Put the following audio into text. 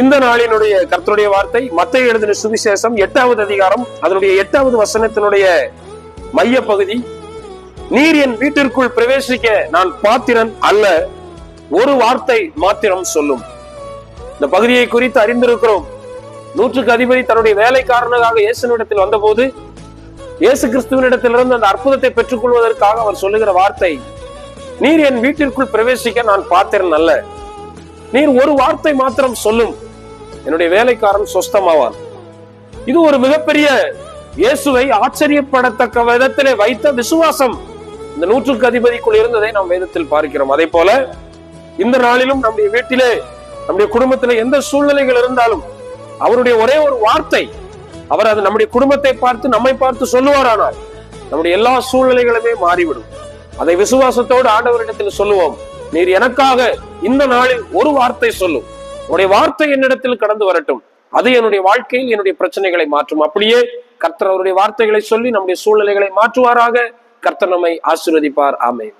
இந்த நாளினுடைய கர்த்தருடைய வார்த்தை மத்திய எழுதின சுவிசேஷம் எட்டாவது அதிகாரம் அதனுடைய எட்டாவது வசனத்தினுடைய மைய பகுதி நீர் என் வீட்டிற்குள் பிரவேசிக்க நான் பாத்திரன் அல்ல ஒரு வார்த்தை மாத்திரம் சொல்லும். இந்த பகுதியை குறித்து அறிந்திருக்கிறோம். நூற்றுக்கு அதிபதி தன்னுடைய வேலைக்காரனாக இயேசுனிடத்தில் வந்தபோது இயேசு கிறிஸ்துவனிடத்திலிருந்து அந்த அற்புதத்தை பெற்றுக் கொள்வதற்காக அவர் சொல்லுகிற வார்த்தை நீர் என் வீட்டிற்குள் பிரவேசிக்க நான் பாத்திரன் அல்ல நீர் ஒரு வார்த்தை மாத்திரம் சொல்லும். என்னுடைய வேலைக்காரன் சொஸ்தமாவான். இது ஒரு மிகப்பெரிய இயேசுவை ஆச்சரியப்படத்தக்க விதத்திலே வைத்த விசுவாசம். இந்த நூற்றுக்கு அதிபதிக்குள் இருந்ததை நாம் வேதத்தில் பார்க்கிறோம். அதே போல இந்த நாளிலும் நம்முடைய வீட்டிலே நம்முடைய குடும்பத்திலே எந்த சூழ்நிலைகள் இருந்தாலும் அவருடைய ஒரே ஒரு வார்த்தை அவர் அது நம்முடைய குடும்பத்தை பார்த்து நம்மை பார்த்து சொல்லுவாரானால் நம்முடைய எல்லா சூழ்நிலைகளுமே மாறிவிடும். அதை விசுவாசத்தோடு ஆண்டவரிடத்தில் சொல்லுவோம். நீர் எனக்காக இந்த நாளில் ஒரு வார்த்தை சொல்லும் உடைய வார்த்தை என்னிடத்தில் கடந்து வரட்டும். அது என்னுடைய வாழ்க்கையில் என்னுடைய பிரச்சனைகளை மாற்றும். அப்படியே கர்த்தர் அவருடைய வார்த்தைகளை சொல்லி நம்முடைய சூழ்நிலைகளை மாற்றுவாராக. கர்த்தர் நம்மை ஆசீர்வதிப்பார். ஆமேன்.